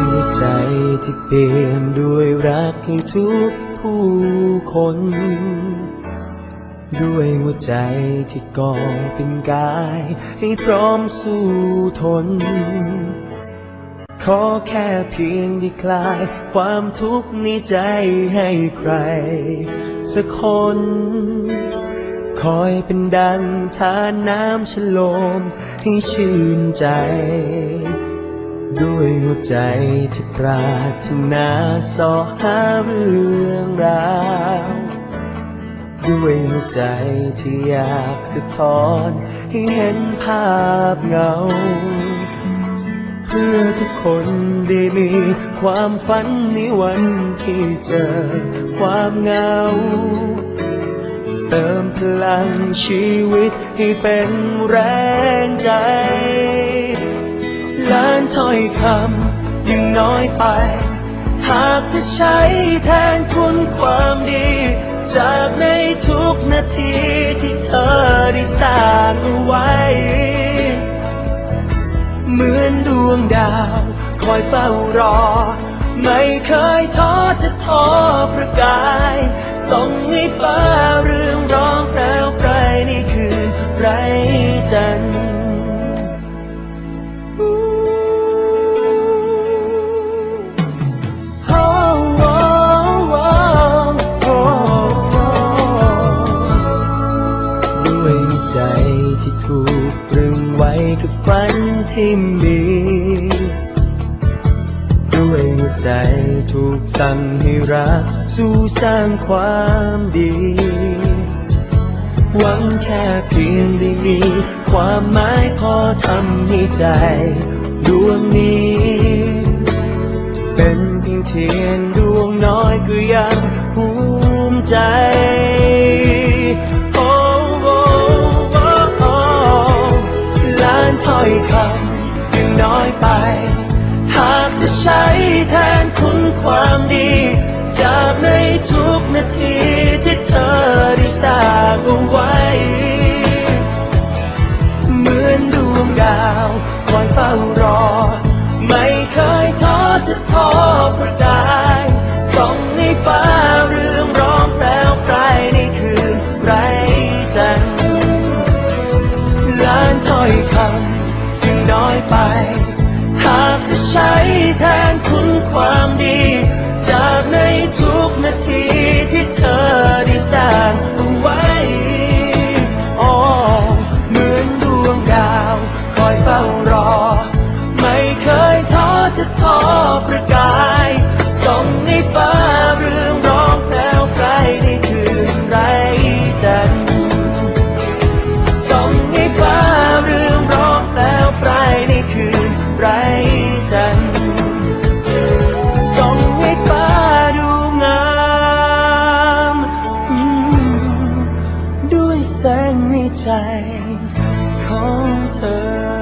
ยใจที่เปลี่ยนด้วยรักให้ทุกผู้คน ด้วยหัวใจที่ก่อเป็นกาย ให้พร้อมสู้ทน ขอแค่เพียงได้คลาย ความทุกข์ในใจให้ใคร สักคน คอยเป็นดังทานน้ำฉลมให้ชื่นใจ ด้วยหัวใจที่ปรารถนาสอหาเรื่องราวด้วยหัวใจที่อยากสะท้อนให้เห็นภาพเงา เพื่อทุกคนได้มีความฝันในวันที่เจอความเงา เติมพลังชีวิตให้เป็นแรงใจ ล้านถ้อยคำยังน้อยไป หากจะใช้แทนคุณความดี จากในทุกนาทีที่เธอได้สร้างเอาไว้ เหมือนดวงดาว คอยเฝ้ารอ ไม่เคยท้อจะท้อประกายส่งให้ฟ้าเรื่องร้องแปลวไพรในคืนไรจันทร์ ว้กับฝันที่มีด้วยหัวใจถูกสั่งให้รัก สู้สร้างความดี หวังแค่เพียงได้มี ความหมายพอทำให้ใจดวงนี้ เป็นเพียงเทียนดวงน้อยก็ยังภูมิใจ นถ้อยคำยังน้อยไป หากจะใช้แทนคุณความดี จากในทุกนาทีที่เธอได้สร้างเอาไว้ เหมือนดวงดาวคอยเฝ้ารอ ไม่เคยท้อจะท้อประกา อยไป หากจะใช้แทนคุณความดี จากในทุกนาทีที่เธอได้สร้างเอาไว้โอ้เหมือนดวงดาว คอยเฝ้ารอ ไม่เคยท้อจะท้อประกาย ส่งในฟ้าเรื่อง ใจของเธอ